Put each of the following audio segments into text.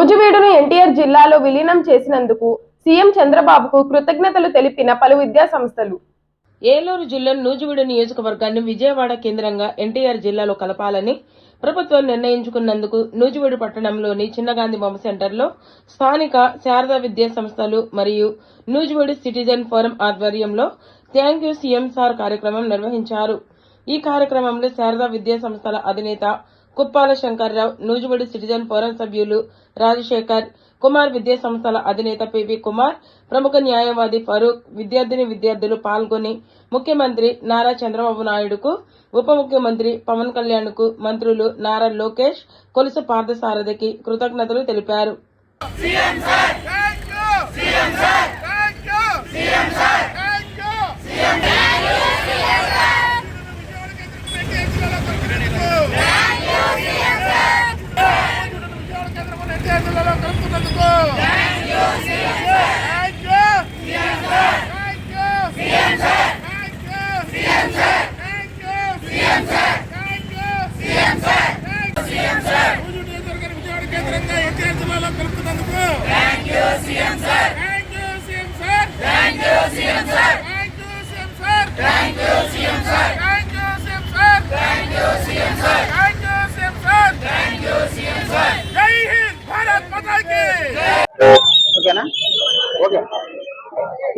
నూజివీడును ఎన్టీఆర్ జిల్లాలో విలీనం చేసినందుకు సీఎం చంద్రబాబుకు కృతజ్ఞతలు తెలిపిన పలు విద్యా సంస్థలు ఏలూరు జిల్లా నూజివీడు నియోజకవర్గాన్ని విజయవాడ కేంద్రంగా ఎన్టీఆర్ జిల్లాలో కలపాలని ప్రభుత్వం నిర్ణయించుకున్నందుకు నూజివీడు పట్టణంలోని చిన్నగాంధీ బొమ్మ సెంటర్లో స్థానిక శారదా విద్యా సంస్థలు మరియు నూజివీడు సిటిజన్ ఫోరం ఆధ్వర్యంలో థ్యాంక్ యూ సీఎం సార్ కార్యక్రమం నిర్వహించారు. ఈ కార్యక్రమంలో శారదా విద్యా సంస్థల అధినేత కుప్పాల శంకర్రావు నూజివీడు సిటిజన్ ఫోరం సభ్యులు రాజశేఖర్ కుమార్ విద్యా సంస్థల అధినేత పివి కుమార్ ప్రముఖ న్యాయవాది ఫరూక్ విద్యార్థిని విద్యార్థులు పాల్గొని ముఖ్యమంత్రి నారా చంద్రబాబు నాయుడుకు ఉప ముఖ్యమంత్రి పవన్ కళ్యాణ్కు మంత్రులు నారా లోకేష్ కొలుసు పార్థసారథికి కృతజ్ఞతలు తెలిపారు.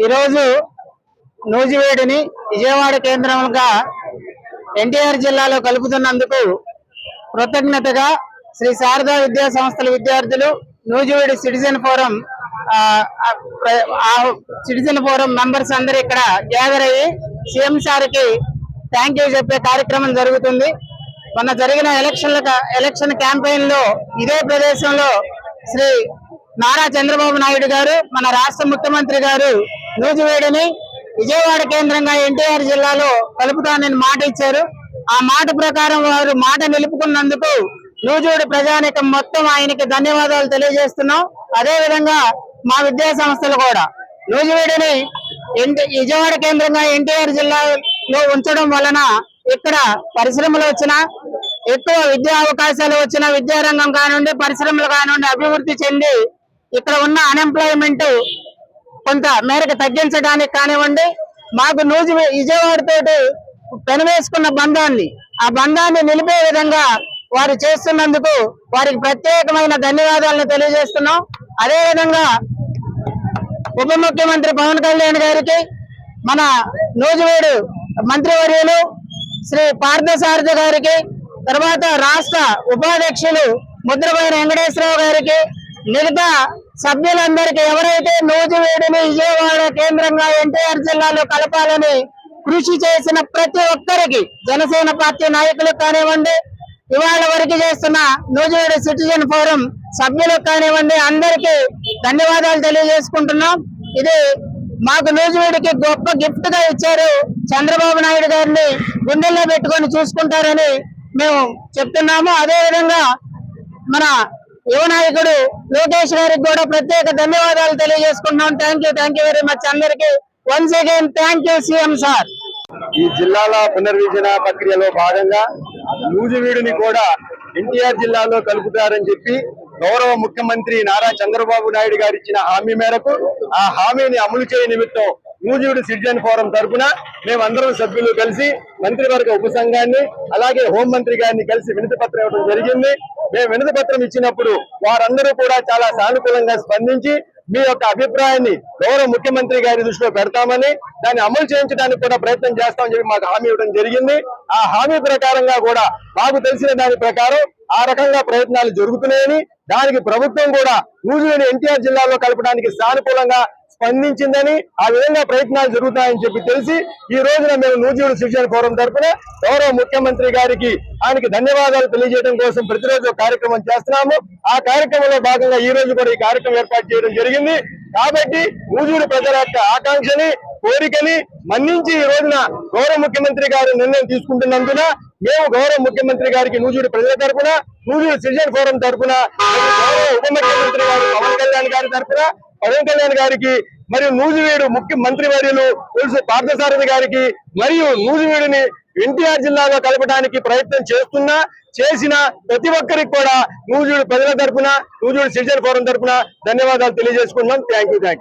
ఈరోజు నూజివేడిని విజయవాడ కేంద్రంగా ఎన్టీఆర్ జిల్లాలో కలుపుతున్నందుకు కృతజ్ఞతగా శ్రీ శారదా విద్యా సంస్థల విద్యార్థులు Nuzvid citizen forum citizen forum members అందరు ఇక్కడ గ్యాదర్ అయ్యి సీఎం సార్కి థ్యాంక్ యూ చెప్పే కార్యక్రమం జరుగుతుంది. మొన్న జరిగిన ఎలక్షన్ల ఎలక్షన్ క్యాంపెయిన్లో ఇదే ప్రదేశంలో శ్రీ నారా చంద్రబాబు నాయుడు గారు మన రాష్ట్ర ముఖ్యమంత్రి గారు నూజివేడిని విజయవాడ కేంద్రంగా ఎన్టీఆర్ జిల్లాలో కలుపుతానని మాట ఇచ్చారు. ఆ మాట ప్రకారం వారు మాట నిలుపుకున్నందుకు నూజివేడు ప్రజానికం మొత్తం ఆయనకి ధన్యవాదాలు తెలియజేస్తున్నాం. అదే విధంగా మా విద్యా సంస్థలు కూడా. నూజివేడిని ఎన్టీ- విజయవాడ కేంద్రంగా ఎన్టీఆర్ జిల్లాలో ఉంచడం వలన ఇక్కడ పరిశ్రమలు వచ్చినా ఎక్కువ విద్యా అవకాశాలు వచ్చిన విద్యారంగం కానివ్వండి పరిశ్రమలు కానివ్వండి అభివృద్ధి చెంది ఇక్కడ ఉన్న అన్ఎంప్లాయ్మెంట్ కొంత మేరకు తగ్గించడానికి కానివ్వండి మాకు నూజు విజయవాడతో పెనవేసుకున్న బంధాన్ని ఆ బంధాన్ని నిలిపే విధంగా వారు చేస్తున్నందుకు వారికి ప్రత్యేకమైన ధన్యవాదాలను తెలియజేస్తున్నాం. అదే విధంగా ఉప ముఖ్యమంత్రి పవన్ కళ్యాణ్ గారికి మన నూజివేడు మంత్రివర్యులు శ్రీ పార్థసారథి గారికి తర్వాత రాష్ట్ర ఉపాధ్యక్షులు ముద్రపోయిన వెంకటేశ్వరరావు గారికి మిగతా సభ్యులందరికీ ఎవరైతే నూజివేడిని విజయవాడ కేంద్రంగా ఎన్టీఆర్ జిల్లాలో కలపాలని కృషి చేసిన ప్రతి ఒక్కరికి జనసేన పార్టీ నాయకులు కానివ్వండి ఇవాళ వరకు చేస్తున్న నూజివేడి సిటిజన్ ఫోరం సభ్యులకు కానివ్వండి అందరికీ ధన్యవాదాలు తెలియజేసుకుంటున్నాం. ఇది మాకు నూజివేడికి గొప్ప గిఫ్ట్గా ఇచ్చారు చంద్రబాబు నాయుడు గారిని గుండెల్లో పెట్టుకొని చూసుకుంటారని మేము చెప్తున్నాము. అదే విధంగా మన యువ నాయకుడు లోకేష్ గారికి కూడా ప్రత్యేక ధన్యవాదాలు తెలియజేసుకుంటున్నాం. Thank you thank you very much అందరికి once again thank you CM sir ఈ జిల్లాల పునర్విజన ప్రక్రియలో భాగంగా నూజివీడుని కూడా ఎన్టీఆర్ జిల్లాలో కలుపుతారని చెప్పి గౌరవ ముఖ్యమంత్రి నారా చంద్రబాబు నాయుడు గారు ఇచ్చిన హామీ మేరకు ఆ హామీని అమలు చేయ నిమిత్తం నూజివీడు సిటిజన్ ఫోరం తరఫున మేమందరం సభ్యులు కలిసి మంత్రివర్గ ఉపసంఘాన్ని అలాగే హోంమంత్రి గారిని కలిసి వినతి పత్రం ఇవ్వడం జరిగింది. మేము వినతి పత్రం ఇచ్చినప్పుడు వారందరూ కూడా చాలా సానుకూలంగా స్పందించి మీ యొక్క అభిప్రాయాన్ని గౌరవ ముఖ్యమంత్రి గారి దృష్టిలో పెడతామని దాన్ని అమలు చేయించడానికి కూడా ప్రయత్నం చేస్తామని చెప్పి మాకు హామీ ఇవ్వడం జరిగింది. ఆ హామీ ప్రకారంగా కూడా మాకు తెలిసిన దాని ప్రకారం ఆ రకంగా ప్రయత్నాలు జరుగుతున్నాయని దానికి ప్రభుత్వం కూడా నూజివేడి ఎన్టీఆర్ జిల్లాలో కలపడానికి సానుకూలంగా స్పందించిందని ఆ విధంగా ప్రయత్నాలు జరుగుతాయని చెప్పి తెలిసి ఈ రోజున మేము నూజీవుడు శిక్షణ ఫోరం తరఫున గౌరవ ముఖ్యమంత్రి గారికి ఆయనకి ధన్యవాదాలు తెలియజేయడం కోసం ప్రతిరోజు కార్యక్రమం చేస్తున్నాము. ఆ కార్యక్రమంలో భాగంగా ఈ రోజు కూడా ఈ కార్యక్రమం ఏర్పాటు చేయడం జరిగింది. కాబట్టి నూజివీడు ప్రజల యొక్క ఆకాంక్షని కోరికని మన్నించి ఈ రోజున గౌరవ ముఖ్యమంత్రి గారు నిర్ణయం తీసుకుంటున్నందున మేము గౌరవ ముఖ్యమంత్రి గారికి నూజివీడు ప్రజల తరపున నూజివీడు సిటిజన్ ఫోరం తరఫున గౌరవ ఉప ముఖ్యమంత్రి గారు పవన్ కళ్యాణ్ గారి తరఫున పవన్ కళ్యాణ్ గారికి మరియు నూజివీడు ముఖ్య మంత్రి వర్యులు తెలుసు పార్థసారథి గారికి మరియు నూజివీడుని ఎన్టీఆర్ జిల్లాలో కలపడానికి ప్రయత్నం చేస్తున్నా చేసిన ప్రతి ఒక్కరికి కూడా నూజివీడు ప్రజల తరపున నూజివీడు సిటిజన్ ఫోరం తరపున ధన్యవాదాలు తెలియజేసుకుంటున్నాం. Thank you thank you